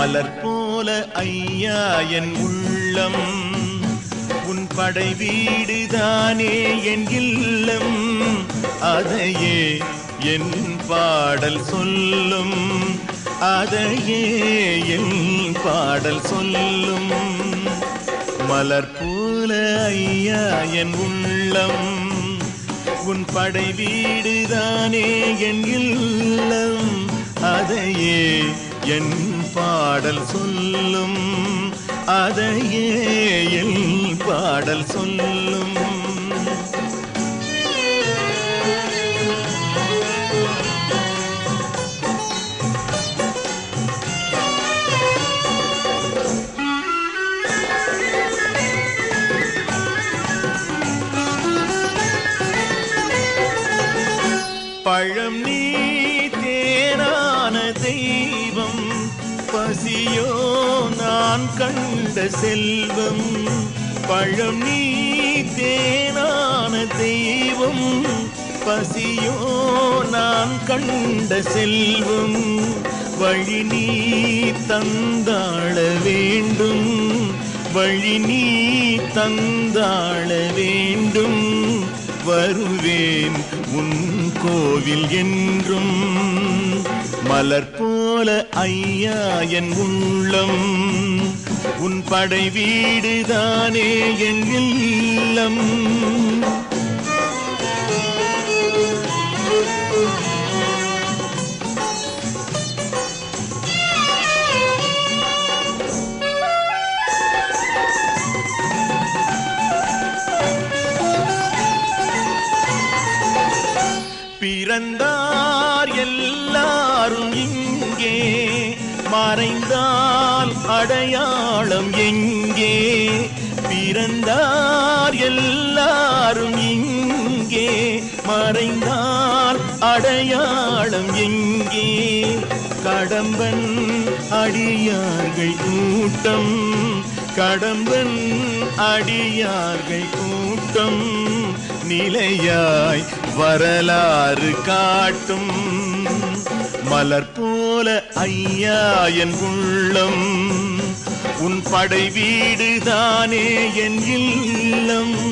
மலர் போல ஐயா என் உள்ளம். உன் படை வீடுதானே என் இல்லம். அதையே என் பாடல் சொல்லும். அதையே என் பாடல் சொல்லும். மலர் போல ஐயா என் உள்ளம். உன் படை வீடுதானே என் இல்லம். அதையே என் பாடல் சொல்லும் அதையே என் பாடல் சொல்லும். பழம் நீ பசியோ நான் கண்ட செல்வம் பழம் நீ தேனான தெய்வம். பசியோ நான் கண்ட செல்வம் வழி நீ தந்தாள வேண்டும். வழி நீ தந்தாள வேண்டும். வருவேன் உன் கோவில் என்றும். மலர்பூ போல ஐயா என் உள்ளம். உன் படை வீடுதானே என் இல்லம். பிறந்தார் எல்லாரும் இங்கே. மறைந்தால் அடையாளம் எங்கே? பிறந்தார் எல்லாரும் இங்கே. மறைந்தால் அடையாளம் எங்கே? கடம்பன் அடியார்கள் கூட்டம். கடம்பன் அடியார்கள் கூட்டம் நிலையாய் வரலாறு காட்டும். மலர் போல ஐயா என் உள்ளம் உன் படை வீடுதானே என் இல்லம்.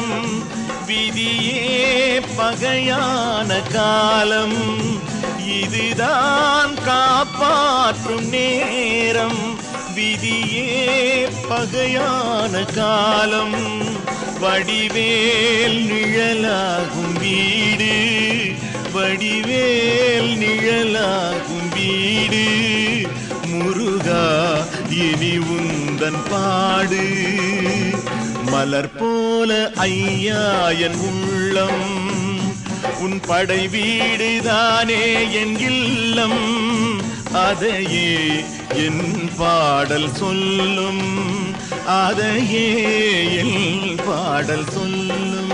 காலம் விதியே பகையான காலம். இதுதான் காப்பாற்றும் நேரம் விதியே பகையான காலம். வடிவேல் நிழலாகும் வீடு வடிவேல் நிழலாகும் வீடு. முருகா இனி உந்தன் பாடு. மலர்போ போல ஐயா என் உள்ளம். உன் படை வீடுதானே என் இல்லம். அதையே என் பாடல் சொல்லும். அதையே என் பாடல் சொல்லும்.